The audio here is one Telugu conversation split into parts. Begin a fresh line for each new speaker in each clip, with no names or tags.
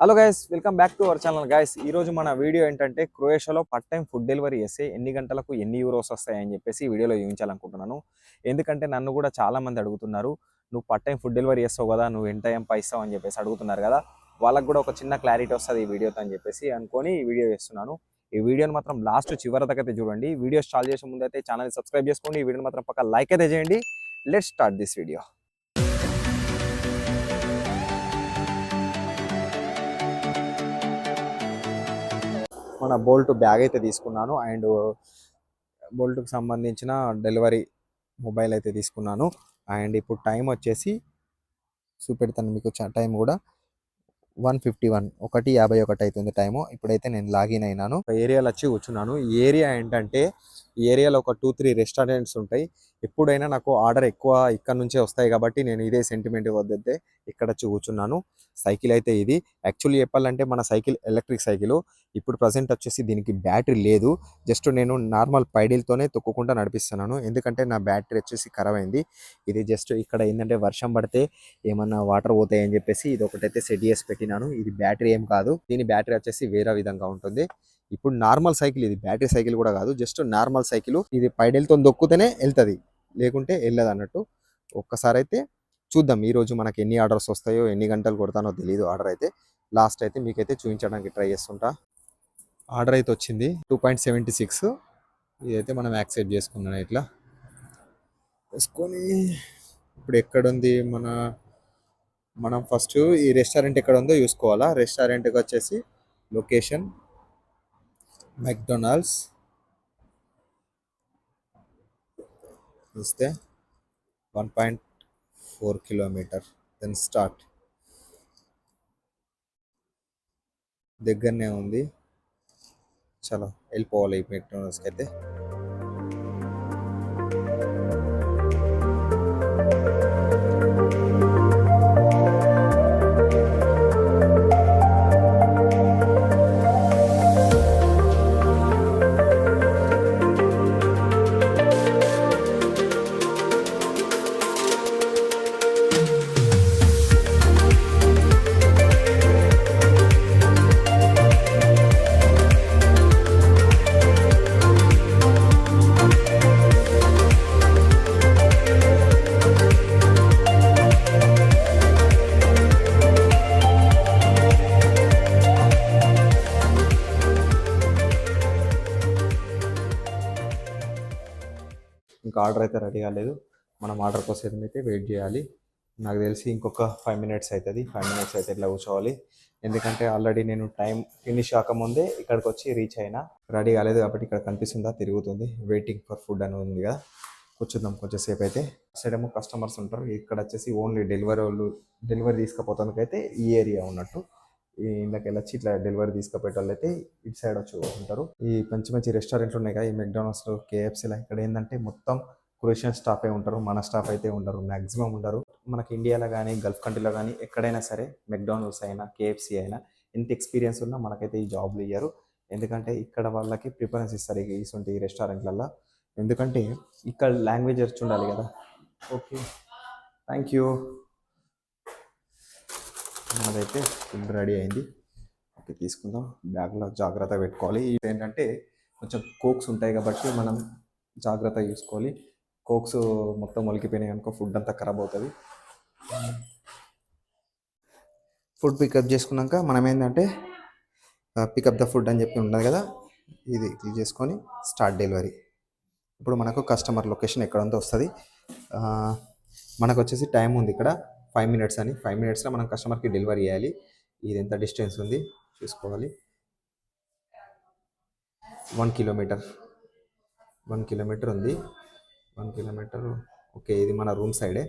Hello guys welcome back to our channel guys ఈ రోజు మన వీడియో ఏంటంటే క్రొయేషియాలో పార్ట్ టైం ఫుడ్ డెలివరీ చేస్తే ఎన్ని గంటలకు ఎన్ని యూరోస్ వస్తాయని చెప్పేసి వీడియోలో చూపించాలనుకుంటున్నాను ఎందుకంటే నన్ను కూడా చాలా మంది అడుగుతున్నారు నువ్వు పార్ట్ టైం ఫుడ్ డెలివరీ చేస్తావు కదా నువ్వు ఎంత ఏం ఇస్తావు అని చెప్పేసి అడుగుతున్నారు కదా. వాళ్ళకి కూడా ఒక చిన్న క్లారిటీ వస్తుంది ఈ వీడియోతో అని చెప్పేసి అనుకొని ఈ వీడియో చేస్తున్నాను. ఈ వీడియోని మాత్రం లాస్ట్ చివరి దగ్గర చూడండి. వీడియో స్టార్ట్ చేసే ముందు అయితే ఛానల్ సబ్స్క్రైబ్ చేసుకోండి. ఈ వీడియోని మాత్రం పక్క లైక్ అయితే చేయండి. లెట్ స్టార్ట్ దిస్ వీడియో మన బోల్ట్ బ్యాగ్ అయితే తీసుకున్నాను. అండ్ బోల్ట్కి సంబంధించిన డెలివరీ మొబైల్ అయితే తీసుకున్నాను. అండ్ ఇప్పుడు టైం వచ్చేసి చూపెడతాను మీకు టైం కూడా వన్ ఫిఫ్టీ వన్. ఒకటి యాభై ఒకటి అవుతుంది టైము. ఇప్పుడైతే నేను లాగిన్ అయినాను. ఏరియాలో వచ్చి కూర్చున్నాను. ఈ ఏరియా ఏంటంటే ఈ ఏరియాలో ఒక టూ త్రీ రెస్టారెంట్స్ ఉంటాయి. ఎప్పుడైనా నాకు ఆర్డర్ ఎక్కువ ఇక్కడ నుంచే వస్తాయి కాబట్టి నేను ఇదే సెంటిమెంట్ వద్దైతే ఇక్కడ చూచున్నాను కూర్చున్నాను. సైకిల్ అయితే ఇది. యాక్చువల్లీ చెప్పాలంటే మన సైకిల్ ఎలక్ట్రిక్ సైకిల్ ఇప్పుడు ప్రజెంట్ వచ్చేసి దీనికి బ్యాటరీ లేదు. జస్ట్ నేను నార్మల్ పైడిల్తోనే తొక్కుకుంటా నడిపిస్తున్నాను. ఎందుకంటే నా బ్యాటరీ వచ్చేసి ఖరాబ్ అయింది ఇది జస్ట్ ఇక్కడ ఏంటంటే వర్షం పడితే ఏమన్నా వాటర్ పోతాయని చెప్పేసి ఇది ఒకటైతే సెట్ చేసి పెట్టినాను. ఇది బ్యాటరీ ఏం కాదు. దీని బ్యాటరీ వచ్చేసి వేరే విధంగా ఉంటుంది. ఇప్పుడు నార్మల్ సైకిల్ ఇది బ్యాటరీ సైకిల్ కూడా కాదు జస్ట్ నార్మల్ సైకిల్. ఇది పైడెల్తో దొక్కుతేనే వెళ్తుంది లేకుంటే వెళ్ళదు అన్నట్టు. ఒక్కసారి అయితే చూద్దాం ఈరోజు మనకి ఎన్ని ఆర్డర్స్ వస్తాయో ఎన్ని గంటలు కొడతానో తెలియదు ఆర్డర్ అయితే. లాస్ట్ అయితే మీకైతే చూపించడానికి ట్రై చేస్తుంటా. ఆర్డర్ అయితే వచ్చింది టూ పాయింట్ సెవెంటీ సిక్స్. ఇదైతే మనం యాక్సెప్ట్ చేసుకున్నాను ఇట్లా. వేసుకొని ఇప్పుడు ఎక్కడుంది మన మనం ఫస్ట్ ఈ రెస్టారెంట్ ఎక్కడ ఉందో చూసుకోవాలా. రెస్టారెంట్కి వచ్చేసి లొకేషన్ మెక్డొనాల్డ్స్ చూస్తే one point four kilometre then start దగ్గరనే ఉంది. చలో వెళ్ళిపోవాలి. ఈ మెక్డొనాల్డ్స్కి అయితే ఇంకా ఆర్డర్ అయితే రెడీ కాలేదు. మనం ఆర్డర్ కోసం అయితే వెయిట్ చేయాలి. నాకు తెలిసి ఇంకొక ఫైవ్ మినిట్స్ అవుతుంది ఫైవ్ మినిట్స్ అయితే ఇట్లా కూర్చోవాలి. ఎందుకంటే ఆల్రెడీ నేను టైం ఫినిష్ కాకముందే ఇక్కడికి వచ్చి రీచ్ అయినా రెడీ కాలేదు కాబట్టి ఇక్కడ కనిపిస్తుందా తిరుగుతుంది. వెయిటింగ్ ఫర్ ఫుడ్ అని ఉంది కదా. కూర్చుందాం కొంచెం సేపు అయితే సైడ్ ఏమో కస్టమర్స్ ఉంటారు. ఇక్కడ వచ్చేసి ఓన్లీ డెలివరీ వాళ్ళు డెలివరీ తీసుకుపోతానికైతే ఈ ఏరియా ఉన్నట్టు. ఇందాక వెళ్ళొచ్చి ఇట్లా డెలివరీ తీసుకుపోయే వాళ్ళు అయితే ఇటు సైడ్ వచ్చి ఉంటారు. ఈ మంచి మంచి రెస్టారెంట్లు ఉన్నాయి కదా ఈ మెక్డానల్డ్స్లో కేఎఫ్సీలో ఇక్కడ ఏంటంటే మొత్తం క్రొయేషియన్ స్టాఫే ఉంటారు మన స్టాఫ్ అయితే ఉండరు మ్యాక్సిమం ఉండరు. మనకి ఇండియాలో కానీ గల్ఫ్ కంట్రీలో కానీ ఎక్కడైనా సరే మెక్డానల్డ్స్ అయినా కేఎఫ్సీ అయినా ఎంత ఎక్స్పీరియన్స్ ఉన్నా మనకైతే ఈ జాబ్లు ఇయ్యరు. ఎందుకంటే ఇక్కడ వాళ్ళకి ప్రిఫరెన్స్ ఇస్తారు ఈ ఇటువంటి రెస్టారెంట్లలో ఎందుకంటే ఇక్కడ లాంగ్వేజ్ వచ్చి ఉండాలి కదా. ఓకే థ్యాంక్ యూ అదైతే ఫుడ్ రెడీ అయింది. ఓకే తీసుకుందాం. బ్యాగ్లో జాగ్రత్త పెట్టుకోవాలి. ఇది ఏంటంటే కొంచెం కోక్స్ ఉంటాయి కాబట్టి మనం జాగ్రత్త చూసుకోవాలి. కోక్స్ మొత్తం మొలికిపోయినాయి అనుకో ఫుడ్ అంతా ఖరాబ్ అవుతుంది. ఫుడ్ పికప్ చేసుకున్నాక మనం ఏంటంటే పికప్ ద ఫుడ్ అని చెప్పి ఉండదు కదా ఇది క్లిక్ చేసుకొని స్టార్ట్ డెలివరీ. ఇప్పుడు మనకు కస్టమర్ లొకేషన్ ఎక్కడ ఉందో వస్తుంది మనకు వచ్చేసి టైం ఉంది ఇక్కడ. ఫైవ్ మినిట్స్ అని. ఫైవ్ మినిట్స్లో మనం కస్టమర్కి డెలివరీ చేయాలి. ఇది ఎంత డిస్టెన్స్ ఉంది చూసుకోవాలి. One kilometre. వన్ కిలోమీటర్ ఉంది. One kilometre. ఓకే ఇది మన రూమ్ సైడే.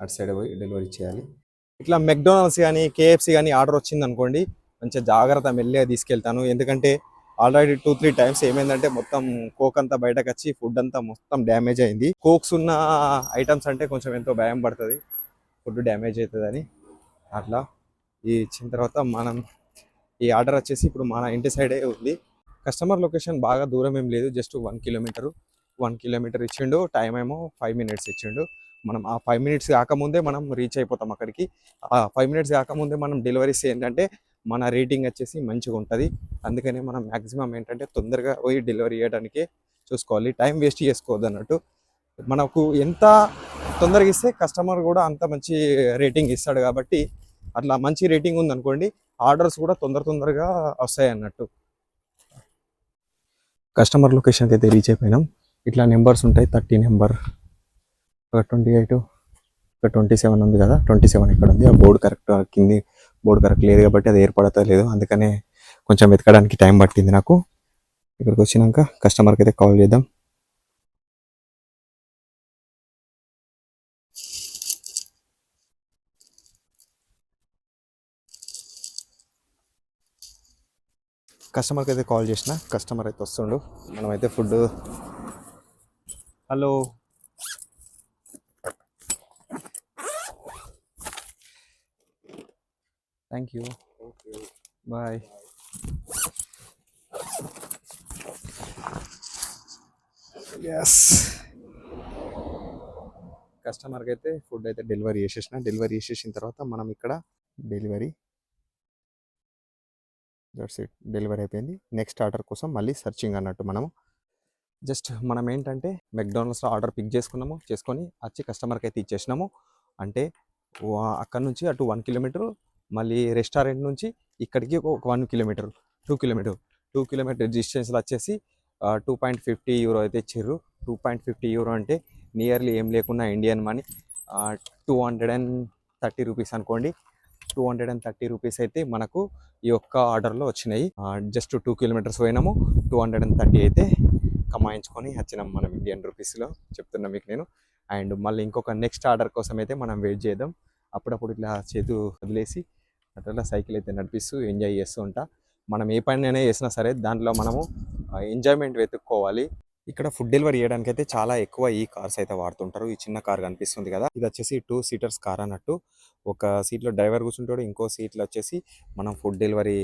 అటు సైడ్ పోయి డెలివరీ చేయాలి. ఇట్లా మెక్డొనాల్డ్స్ కానీ కేఎఫ్సి కానీ ఆర్డర్ వచ్చింది అనుకోండి మంచిగా జాగ్రత్త మెల్లిగా తీసుకెళ్తాను. ఎందుకంటే ఆల్రెడీ టూ త్రీ టైమ్స్ ఏమైందంటే మొత్తం కోక్ అంతా బయటకు వచ్చి ఫుడ్ అంతా మొత్తం డ్యామేజ్ అయింది. కోక్స్ ఉన్న ఐటమ్స్ అంటే కొంచెం ఎంతో భయం పడుతుంది. ఫుడ్ డ్యామేజ్ అవుతుందని అట్లా ఈ ఇచ్చిన తర్వాత మనం ఈ ఆర్డర్ వచ్చేసి ఇప్పుడు మన ఇంటి సైడే ఉంది. కస్టమర్ లొకేషన్ బాగా దూరం ఏం లేదు just one kilometre. One kilometre ఇచ్చిండు టైం ఏమో ఫైవ్ మినిట్స్ ఇచ్చిండు. మనం ఆ ఫైవ్ మినిట్స్ కాకముందే మనం రీచ్ అయిపోతాం అక్కడికి. ఆ ఫైవ్ మినిట్స్ కాకముందే మనం డెలివరీస్ ఏంటంటే మన రేటింగ్ వచ్చేసి మంచిగా ఉంటుంది. అందుకనే మనం మ్యాక్సిమం ఏంటంటే తొందరగా పోయి డెలివరీ చేయడానికే చూసుకోవాలి. టైం వేస్ట్ చేసుకోవద్దు అన్నట్టు మనకు ఎంత తొందరగా ఇస్తే కస్టమర్ కూడా అంత మంచి రేటింగ్ ఇస్తాడు కాబట్టి అట్లా మంచి రేటింగ్ ఉందనుకోండి ఆర్డర్స్ కూడా తొందర తొందరగా వస్తాయి అన్నట్టు. కస్టమర్ లొకేషన్కి అయితే రీచ్ అయిపోయినాం. ఇట్లా నెంబర్స్ ఉంటాయి థర్టీ నెంబర్ ఒక ట్వంటీ ఎయిట్ ఒక ట్వంటీ సెవెన్ ఉంది కదా ట్వంటీ సెవెన్ ఇక్కడ ఉంది? ఆ బోర్డు కరెక్ట్ కింది బోర్డు కరెక్ట్ లేదు కాబట్టి అది ఏర్పడతా లేదు. అందుకనే కొంచెం వెతకడానికి టైం పట్టింది నాకు. ఇక్కడికి వచ్చినాక కస్టమర్కి అయితే కాల్ చేద్దాం. కస్టమర్కి అయితే కాల్ చేసిన కస్టమర్ అయితే వస్తుండు. మనమైతే food hello. Thank you. Bye. Yes కస్టమర్కి అయితే ఫుడ్ అయితే డెలివరీ చేసేసిన. డెలివరీ చేసేసిన తర్వాత మనం ఇక్కడ డెలివరీ దట్స్ ఇట్. డెలివరీ అయిపోయింది. నెక్స్ట్ ఆర్డర్ కోసం మళ్ళీ సర్చింగ్ అన్నట్టు మనము జస్ట్ మనం ఏంటంటే మెక్డానల్డ్స్లో ఆర్డర్ పిక్ చేసుకున్నాము. చేసుకొని వచ్చి కస్టమర్కి అయితే ఇచ్చేసినాము. అంటే అక్కడ నుంచి అటు వన్ కిలోమీటర్ మళ్ళీ రెస్టారెంట్ నుంచి ఇక్కడికి ఒక one kilometre two kilometre two kilometre డిస్టెన్స్లో వచ్చేసి టూ పాయింట్ ఫిఫ్టీ యూరో అయితే ఇచ్చిర్రు. టూ పాయింట్ ఫిఫ్టీ యూరో అంటే నియర్లీ ఏం లేకున్నా Indian money two hundred and thirty rupees అనుకోండి. Two hundred and thirty rupees అయితే మనకు ఈ ఒక్క ఆర్డర్లో వచ్చినాయి. జస్ట్ టూ కిలోమీటర్స్ పోయినాము. టూ హండ్రెడ్ అండ్ థర్టీ అయితే కమాయించుకొని వచ్చినాం మనం ఇండియన్ రూపీస్లో చెప్తున్నా మీకు నేను. అండ్ మళ్ళీ ఇంకొక నెక్స్ట్ ఆర్డర్ కోసం అయితే మనం వెయిట్ చేద్దాం. అప్పుడప్పుడు ఇట్లా చేతు వదిలేసి అట్లా సైకిల్ అయితే నడిపిస్తూ ఎంజాయ్ చేస్తూ ఉంటా. మనం ఏ పని చేసినా సరే దాంట్లో మనము ఎంజాయ్మెంట్ వెతుక్కోవాలి. ఇక్కడ ఫుడ్ డెలివరీ చేయడానికి అయితే చాలా ఎక్కువ ఈ కార్స్ అయితే వాడుతుంటారు. ఈ చిన్న కార్ కనిపిస్తుంది కదా! ఇది వచ్చేసి టూ సీటర్స్ కార్ అన్నట్టు. ఒక సీట్లో డ్రైవర్ కూర్చుంటాడు ఇంకో సీట్లో వచ్చేసి మనం ఫుడ్ డెలివరీ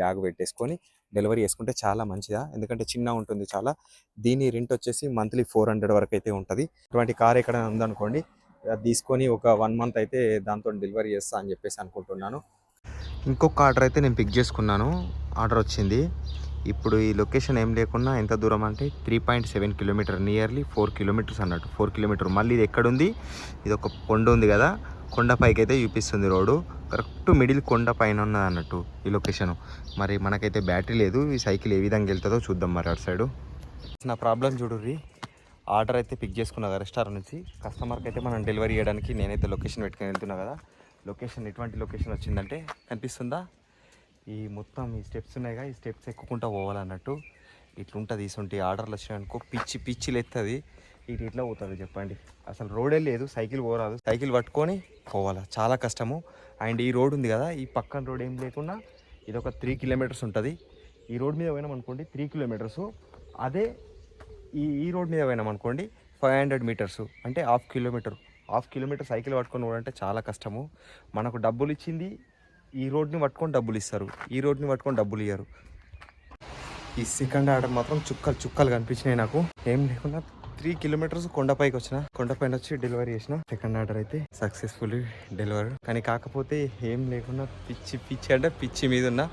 బ్యాగ్ పెట్టేసుకొని డెలివరీ చేసుకుంటే చాలా మంచిదా? ఎందుకంటే చిన్న ఉంటుంది చాలా. దీని రెంట్ వచ్చేసి మంత్లీ ఫోర్ హండ్రెడ్ వరకు అయితే ఉంటుంది. ఇటువంటి కార్ ఎక్కడ ఉందనుకోండి అది తీసుకొని ఒక వన్ మంత్ అయితే దాంతో డెలివరీ చేస్తా అని చెప్పేసి అనుకుంటున్నాను. ఇంకొక ఆర్డర్ అయితే నేను పిక్ చేసుకున్నాను. ఆర్డర్ వచ్చింది. ఇప్పుడు ఈ లొకేషన్ ఏం లేకుండా ఎంత దూరం అంటే three point seven kilometre nearly four kilometres అన్నట్టు. ఫోర్ కిలోమీటర్ మళ్ళీ ఇది ఎక్కడుంది? ఇది ఒక కొండ ఉంది కదా? కొండపైకి అయితే చూపిస్తుంది రోడ్డు. కరెక్ట్ మిడిల్ కొండ పైన ఉన్నది అన్నట్టు ఈ లొకేషన్. మరి మనకైతే బ్యాటరీ లేదు. ఈ సైకిల్ ఏ విధంగా వెళ్తుందో చూద్దాం మరి అటు సైడు. నా ప్రాబ్లం చూడుర్రి ఆర్డర్ అయితే పిక్ చేసుకున్నా కదా రెస్టారెంట్ నుంచి. కస్టమర్కి అయితే మనం డెలివరీ చేయడానికి నేనైతే లొకేషన్ పెట్టుకుని వెళ్తున్నా కదా. లొకేషన్ ఎటువంటి లొకేషన్ వచ్చిందంటే కనిపిస్తుందా? ఈ మొత్తం ఈ స్టెప్స్ ఉన్నాయిగా ఈ స్టెప్స్ ఎక్కుకుంటా పోవాలన్నట్టు. ఇట్లుంటుంది ఇటువంటి ఆర్డర్లు వచ్చినాయనుకో పిచ్చి పిచ్చిలు ఎత్తుంది ఇటు ఇట్లా పోతుంది చెప్పండి. అసలు రోడే లేదు సైకిల్ పోరాదు. సైకిల్ పట్టుకొని పోవాలా చాలా కష్టము. అండ్ ఈ రోడ్ ఉంది కదా ఈ పక్కన రోడ్ ఏం లేకుండా ఇది ఒక త్రీ కిలోమీటర్స్ ఉంటుంది. ఈ రోడ్ మీద పోయినాం అనుకోండి త్రీ కిలోమీటర్స్ అదే ఈ ఈ రోడ్ మీద పోయినాం అనుకోండి ఫైవ్ హండ్రెడ్ మీటర్స్ అంటే half kilometre half kilometre cycle పట్టుకొని పోవాలంటే చాలా కష్టము. మనకు డబ్బులు ఇచ్చింది ఈ రోడ్ని పట్టుకొని డబ్బులు ఇస్తారు. ఈ రోడ్ని పట్టుకొని డబ్బులు ఇయ్యరు. ఈ సెకండ్ ఆర్డర్ మాత్రం చుక్కలు చుక్కలు కనిపించినాయి నాకు. ఏం లేకుండా త్రీ కిలోమీటర్స్ కొండపైకి వచ్చిన కొండపైన వచ్చి డెలివరీ చేసిన సెకండ్ ఆర్డర్ అయితే సక్సెస్ఫుల్లీ డెలివరీ కానీ కాకపోతే ఏం లేకుండా పిచ్చి పిచ్చి అంటే పిచ్చి మీద ఉన్న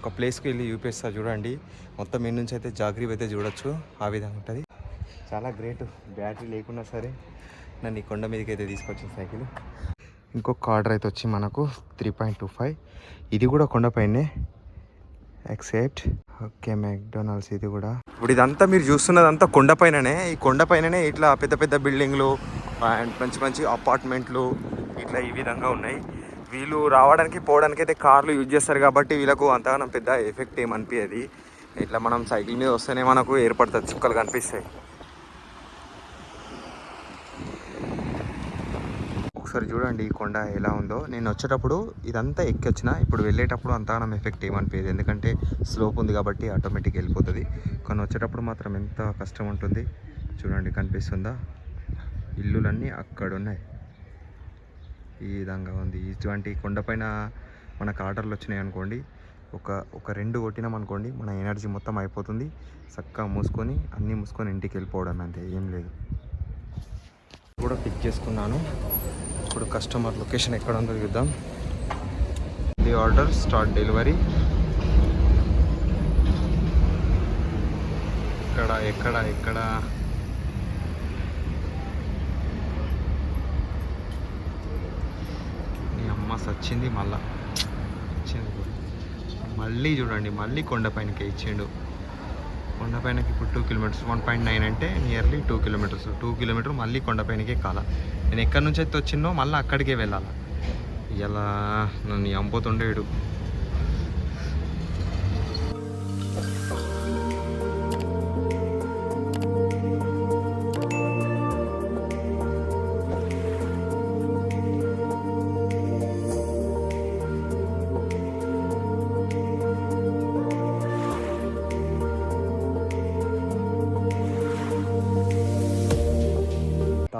ఒక ప్లేస్కి వెళ్ళి చూపిస్తా చూడండి. మొత్తం మీ నుంచి అయితే జాగ్రత్త అయితే చూడొచ్చు. ఆ విధంగా ఉంటుంది. చాలా గ్రేట్ బ్యాటరీ లేకున్నా సరే నన్ను ఈ కొండ మీదకి అయితే తీసుకొచ్చిన సైకిల్. ఇంకొక ఆర్డర్ అయితే వచ్చి మనకు త్రీ పాయింట్ టూ ఫైవ్ ఇది కూడా కొండపైనే ఎక్సెప్ట్ ఓకే మెక్డొనాల్డ్స్ ఇది కూడా. ఇప్పుడు ఇదంతా మీరు చూస్తున్నదంతా కొండపైననే ఈ కొండపైననే ఇట్లా పెద్ద పెద్ద బిల్డింగ్లు అండ్ మంచి మంచి అపార్ట్మెంట్లు ఇట్లా ఈ విధంగా ఉన్నాయి. వీళ్ళు రావడానికి పోవడానికి అయితే కార్లు యూజ్ చేస్తారు కాబట్టి వీళ్ళకు అంతగానం పెద్ద ఎఫెక్ట్ ఏమనిపించదు ఇట్లా మనం సైకిల్ మీద వస్తేనే మనకు ఏర్పడుతుంది చుక్కలు కనిపిస్తాయి. ఒకసారి చూడండి ఈ కొండ ఎలా ఉందో. నేను వచ్చేటప్పుడు ఇదంతా ఎక్కి వచ్చిన ఇప్పుడు వెళ్ళేటప్పుడు అంతగానం ఎఫెక్ట్ ఏమనిపించదు ఎందుకంటే స్లోప్ ఉంది కాబట్టి ఆటోమేటిక్ వెళ్ళిపోతుంది. కానీ వచ్చేటప్పుడు మాత్రం ఎంత కష్టం ఉంటుంది. చూడండి కనిపిస్తుందా? ఇల్లులన్నీ అక్కడ ఉన్నాయి ఈ విధంగా ఉంది. ఇటువంటి కొండపైన మనకు ఆర్డర్లు వచ్చినాయి అనుకోండి ఒక ఒక రెండు కొట్టినాం అనుకోండి మన ఎనర్జీ మొత్తం అయిపోతుంది. చక్కగా మూసుకొని అన్నీ మూసుకొని ఇంటికి వెళ్ళిపోవడం అంతే. ఏం లేదు. కూడా పిక్ చేసుకున్నాను. ఇప్పుడు కస్టమర్ లొకేషన్ ఎక్కడ ఉందో చూద్దాం. ది ఆర్డర్ స్టార్ట్ డెలివరీ ఎక్కడ ఎక్కడ ఎక్కడ? మీ అమ్మ సచ్చింది మళ్ళా. మళ్ళీ చూడండి మళ్ళీ కొండపైనకి ఇచ్చిండు. కొండపైనకి ఇప్పుడు two kilometres one point nine అంటే nearly two kilometres two kilometre మళ్ళీ కొండపైనకే కాల. నేను ఎక్కడి నుంచి అయితే వచ్చిందో మళ్ళీ అక్కడికే వెళ్ళాలి. ఇలా నన్ను చంపుతుండేడు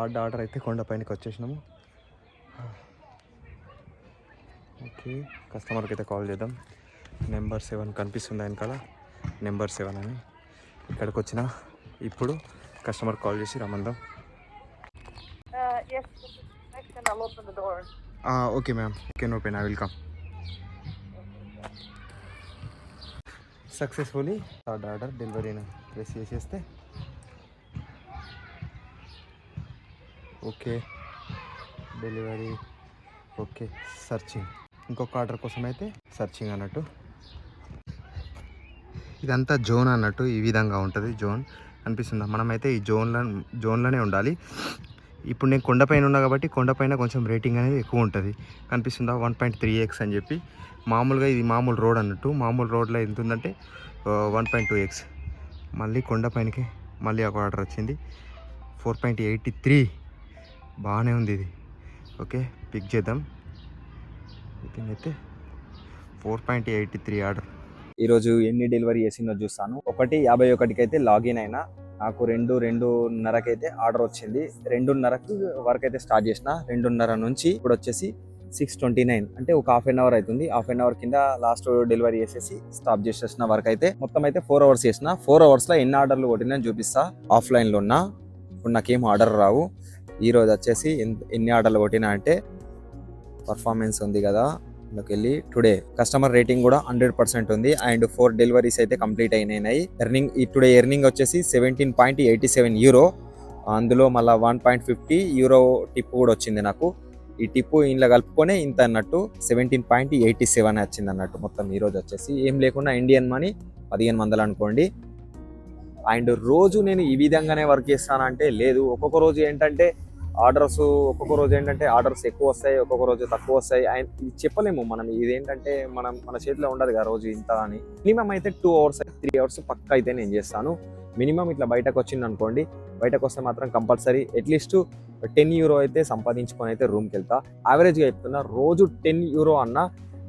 థర్డ్ ఆర్డర్ అయితే కొండపైనకి వచ్చేసినాము. ఓకే కస్టమర్కి అయితే కాల్ చేద్దాం. నెంబర్ సెవెన్ కనిపిస్తుంది ఆయన కదా నెంబర్ సెవెన్ అని ఇక్కడికి వచ్చిన ఇప్పుడు కస్టమర్ కాల్ చేసి రమ్మందాం.
Uh.
Okay ma'am. Can open I will come successfully third order డెలివరీని ప్రెస్ చేసేస్తే ఓకే. డెలివరీ. ఓకే. సర్చింగ్. ఇంకొక ఆర్డర్ కోసం అయితే సర్చింగ్ అన్నట్టు. ఇదంతా జోన్ అన్నట్టు ఈ విధంగా ఉంటుంది జోన్. అనిపిస్తుందా? మనమైతే ఈ జోన్లో జోన్లోనే ఉండాలి. ఇప్పుడు నేను కొండపైన ఉన్నా కాబట్టి కొండపైన కొంచెం రేటింగ్ అనేది ఎక్కువ ఉంటుంది. కనిపిస్తుందా వన్ పాయింట్ త్రీ ఎక్స్ అని చెప్పి. మామూలుగా ఇది మామూలు రోడ్ అన్నట్టు. మామూలు రోడ్లో ఎంత ఉందంటే వన్ పాయింట్ టూ ఎక్స్. మళ్ళీ కొండపైనకి మళ్ళీ ఒక ఆర్డర్ వచ్చింది. ఫోర్ పాయింట్ ఎయిటీ త్రీ బాగానే ఉంది ఇది. ఓకే పిక్ చేద్దాం. రేటింగ్ అయితే four point eighty three order ఈరోజు ఎన్ని డెలివరీ చేసిందో చూస్తాను. ఒకటి యాభై ఒకటికి అయితే లాగిన్ అయినా నాకు రెండు రెండున్నరకి అయితే ఆర్డర్ వచ్చింది. రెండున్నరకు వరకు అయితే స్టార్ట్ చేసిన. రెండున్నర నుంచి ఇప్పుడు వచ్చేసి సిక్స్ ట్వంటీ నైన్ అంటే ఒక హాఫ్ అన్ అవర్ అవుతుంది. హాఫ్ అన్ అవర్ కింద లాస్ట్ డెలివరీ చేసేసి స్టాప్ చేసేసిన వరకు అయితే మొత్తం అయితే ఫోర్ అవర్స్ చేసిన. ఫోర్ అవర్స్లో ఎన్ని ఆర్డర్లు కొట్టినా చూపిస్తా. ఆఫ్లైన్లో ఉన్నా. ఇప్పుడు నాకేం ఆర్డర్ రావు. ఈరోజు వచ్చేసి ఎన్ని ఆర్డర్లు కొట్టినా అంటే పర్ఫార్మెన్స్ ఉంది కదా. అందులోకి వెళ్ళి టుడే కస్టమర్ రేటింగ్ కూడా హండ్రెడ్ పర్సెంట్ ఉంది. అండ్ ఫోర్ డెలివరీస్ అయితే కంప్లీట్ అయినాయి. ఎర్నింగ్ ఈ టుడే ఎర్నింగ్ వచ్చేసి seventeen point eighty seven euro అందులో మళ్ళీ one point fifty euro tip కూడా వచ్చింది నాకు. ఈ టిప్పు ఇంట్లో కలుపుకొని ఇంత అన్నట్టు సెవెంటీన్ పాయింట్ ఎయిటీ సెవెన్ వచ్చింది అన్నట్టు మొత్తం ఈరోజు వచ్చేసి. ఏం లేకుండా ఇండియన్ మనీ పదిహేను వందలు అనుకోండి. అండ్ రోజు నేను ఈ విధంగానే వర్క్ చేస్తానంటే లేదు. ఒక్కొక్క రోజు ఏంటంటే ఆర్డర్స్ ఒక్కొక్క రోజు ఏంటంటే ఆర్డర్స్ ఎక్కువ వస్తాయి ఒక్కొక్క రోజు తక్కువ వస్తాయి. అండ్ ఇది చెప్పలేము మనం ఇదేంటంటే మనం మన చేతిలో ఉండదు కదా రోజు ఇంత అని. మినిమం అయితే టూ అవర్స్ త్రీ అవర్స్ పక్క అయితే నేను చేస్తాను. మినిమం ఇట్లా బయటకు వచ్చింది అనుకోండి బయటకు వస్తే మాత్రం కంపల్సరీ అట్లీస్ట్ టెన్ యూరో అయితే సంపాదించుకొని అయితే రూమ్కి వెళ్తా. యావరేజ్గా చెప్తున్నా రోజు టెన్ యూరో అన్న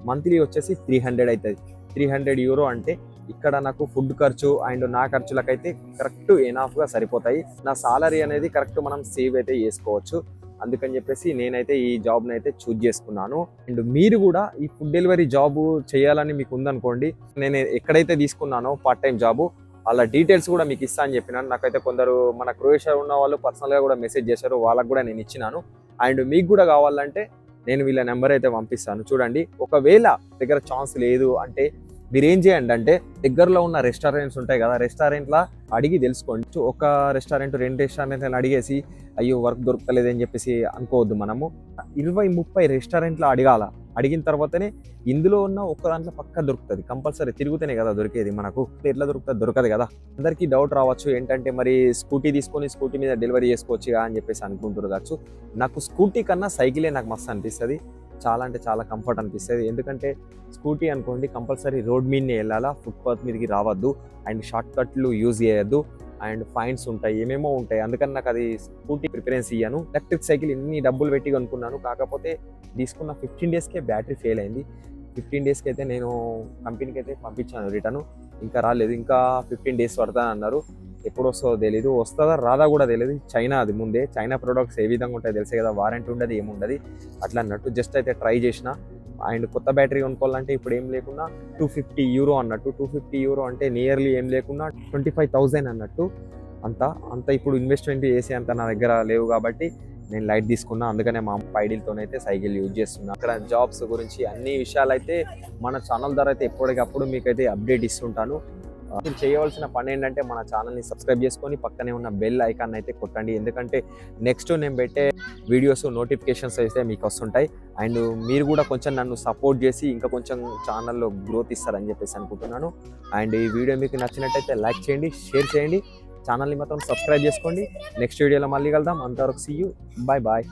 మంత్లీ వచ్చేసి త్రీ హండ్రెడ్ అవుతుంది. త్రీ హండ్రెడ్ యూరో అంటే ఇక్కడ నాకు ఫుడ్ ఖర్చు అండ్ నా ఖర్చులకైతే కరెక్ట్ ఎనాఫ్గా సరిపోతాయి. నా సాలరీ అనేది కరెక్ట్ మనం సేవ్ అయితే చేసుకోవచ్చు. అందుకని చెప్పేసి నేనైతే ఈ జాబ్ని అయితే చూజ్ చేసుకున్నాను. అండ్ మీరు కూడా ఈ ఫుడ్ డెలివరీ జాబ్ చేయాలని మీకు ఉందనుకోండి నేను ఎక్కడైతే తీసుకున్నానో పార్ట్ టైం జాబు వాళ్ళ డీటెయిల్స్ కూడా మీకు ఇస్తా అని చెప్పినాను. నాకైతే కొందరు మన క్రొయేషియా ఉన్న వాళ్ళు పర్సనల్గా కూడా మెసేజ్ చేశారు వాళ్ళకు కూడా నేను ఇచ్చినాను. అండ్ మీకు కూడా కావాలంటే నేను వీళ్ళ నెంబర్ అయితే పంపిస్తాను. చూడండి ఒకవేళ దగ్గర ఛాన్స్ లేదు అంటే మీరు ఏం చేయండి అంటే దగ్గరలో ఉన్న రెస్టారెంట్స్ ఉంటాయి కదా రెస్టారెంట్లో అడిగి తెలుసుకోండి. ఒక రెస్టారెంట్ రెండు రెస్టారెంట్లను అడిగేసి అయ్యో వర్క్ దొరకలేదు అని చెప్పేసి అనుకోవద్దు మనము. ఇరవై ముప్పై రెస్టారెంట్లో అడగాల. అడిగిన తర్వాతనే ఇందులో ఉన్న ఒక్క దాంట్లో పక్క దొరుకుతుంది. కంపల్సరీ తిరుగుతూనే కదా దొరికేది మనకు. ఎట్లా దొరుకుతుంది దొరకదు కదా. అందరికీ డౌట్ రావచ్చు ఏంటంటే మరి స్కూటీ తీసుకొని స్కూటీ మీద డెలివరీ చేసుకోవచ్చుగా అని చెప్పేసి అనుకుంటారు కావచ్చు నాకు స్కూటీ కన్నా సైకిలే నాకు మస్తు అనిపిస్తుంది. చాలా అంటే చాలా కంఫర్ట్ అనిపిస్తుంది. ఎందుకంటే స్కూటీ అనుకోండి కంపల్సరీ రోడ్ మీదనే వెళ్ళాలా ఫుట్పాత్ మీదకి రావద్దు అండ్ షార్ట్ కట్లు యూజ్ చేయొద్దు అండ్ ఫైన్స్ ఉంటాయి ఏమేమో ఉంటాయి. అందుకని నాకు అది స్కూటీ ప్రిఫరెన్స్ ఇయ్యాను. ఎలక్ట్రిక్ సైకిల్ ఇన్ని డబ్బులు పెట్టి కొనుక్కున్నాను. కాకపోతే తీసుకున్న ఫిఫ్టీన్ డేస్కే బ్యాటరీ ఫెయిల్ అయింది. ఫిఫ్టీన్ డేస్కి అయితే నేను కంపెనీకి అయితే పంపించాను రిటర్న్ ఇంకా రాలేదు. ఇంకా ఫిఫ్టీన్ డేస్ పడతాను అన్నారు ఎప్పుడు వస్తుందో తెలియదు వస్తుందా రాదా కూడా తెలియదు చైనా అది ముందే చైనా ప్రొడక్ట్స్ ఏ విధంగా ఉంటాయో తెలిసే కదా వారంటీ ఉండదు ఏముండదు. అట్లా అన్నట్టు జస్ట్ అయితే ట్రై చేసిన. అండ్ కొత్త బ్యాటరీ కొనుక్కోవాలంటే ఇప్పుడు ఏం లేకుండా టూ ఫిఫ్టీ యూరో అన్నట్టు టూ ఫిఫ్టీ యూరో అంటే నియర్లీ ఏం లేకుండా ట్వంటీ ఫైవ్ థౌజండ్ అన్నట్టు అంత అంత ఇప్పుడు ఇన్వెస్ట్మెంట్ చేసే అంత నా దగ్గర లేవు కాబట్టి నేను లైట్ తీసుకున్నా. అందుకనే మా పైడిల్తోనైతే సైకిల్ యూజ్ చేస్తున్నా. అక్కడ జాబ్స్ గురించి అన్ని విషయాలు అయితే మన ఛానల్ ద్వారా అయితే ఎప్పటికప్పుడు మీకైతే అప్డేట్ ఇస్తుంటాను. మీరు చేయవలసిన పని ఏంటంటే మన ఛానల్ని సబ్స్క్రైబ్ చేసుకొని పక్కనే ఉన్న బెల్ ఐకాన్ అయితే కొట్టండి. ఎందుకంటే నెక్స్ట్ నేను పెట్టే వీడియోస్ నోటిఫికేషన్స్ అయితే మీకు వస్తుంటాయి. అండ్ మీరు కూడా కొంచెం నన్ను సపోర్ట్ చేసి ఇంకా కొంచెం ఛానల్లో గ్రోత్ ఇస్తారని చెప్పేసి అనుకుంటున్నాను. అండ్ ఈ వీడియో మీకు నచ్చినట్టయితే లైక్ చేయండి షేర్ చేయండి. ఛానల్ని మాత్రం సబ్స్క్రైబ్ చేసుకోండి. నెక్స్ట్ వీడియోలో మళ్ళీ కలుద్దాం. అంతవరకు సీ యూ బాయ్ బాయ్